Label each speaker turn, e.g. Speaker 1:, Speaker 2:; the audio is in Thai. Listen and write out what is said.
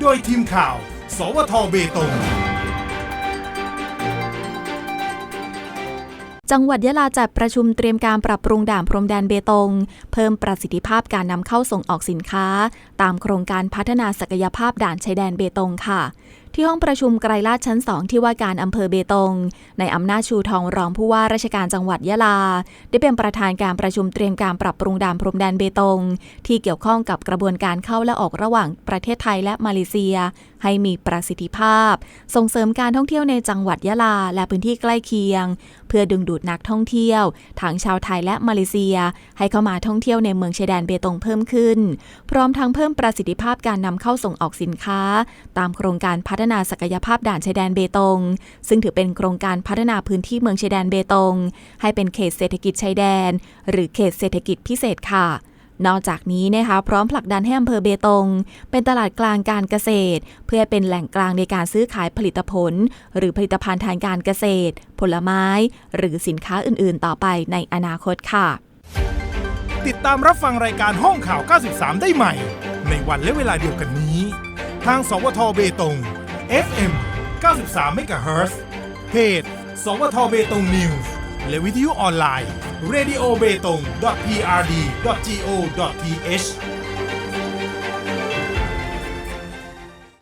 Speaker 1: โดยทีมข่าว สวทเบตง
Speaker 2: จังหวัดยะลาจัดประชุมเตรียมการปรับปรุงด่านพรมแดนเบตง เพิ่มประสิทธิภาพการนำเข้าส่งออกสินค้า ตามโครงการพัฒนาศักยภาพด่านชายแดนเบตงค่ะ ที่ห้องประชุมไกรลาดชั้น 2 ที่ว่าการอำเภอเบตง ในอำนาจชูทองรองผู้ว่าราชการจังหวัดยะลา ได้เป็นประธานการประชุมเตรียมการปรับปรุงด่านพรมแดนเบตง ที่เกี่ยวข้องกับกระบวนการเข้าและออกระหว่างประเทศไทยและมาเลเซีย ให้มีประสิทธิภาพ ส่งเสริมการท่องเที่ยวในจังหวัดยะลาและพื้นที่ใกล้เคียง เพื่อดึงดูดนักท่องเที่ยวทั้งชาวไทยและมาเลเซีย ให้เข้ามาท่องเที่ยวในเมืองชายแดนเบตงเพิ่มขึ้น พร้อมทั้งเพิ่มประสิทธิภาพการนำเข้าส่งออกสินค้า ตามโครงการพัฒนาศักยภาพด่านชายแดนเบตง ซึ่งถือเป็นโครงการพัฒนาพื้นที่เมืองชายแดนเบตง ให้เป็นเขตเศรษฐกิจชายแดน หรือเขตเศรษฐกิจพิเศษค่ะ นอกจากนี้นะคะพร้อมผลักดันให้อำเภอเบตง เป็นตลาดกลางการเกษตร เพื่อเป็นแหล่งกลางในการซื้อขายผลิตผล หรือผลิตภัณฑ์ทางการเกษตร ผลไม้ หรือสินค้าอื่นๆ ต่อไปในอนาคตค่ะ
Speaker 1: ติดตามรับฟังรายการห้องข่าว 93 ได้ใหม่ ในวันและเวลาเดียวกันนี้ ทาง สวทเบตง FM 93 MHz เพจ สวทเบตงนิวส์และวิทยุออนไลน์ radiobeitong.prd.go.th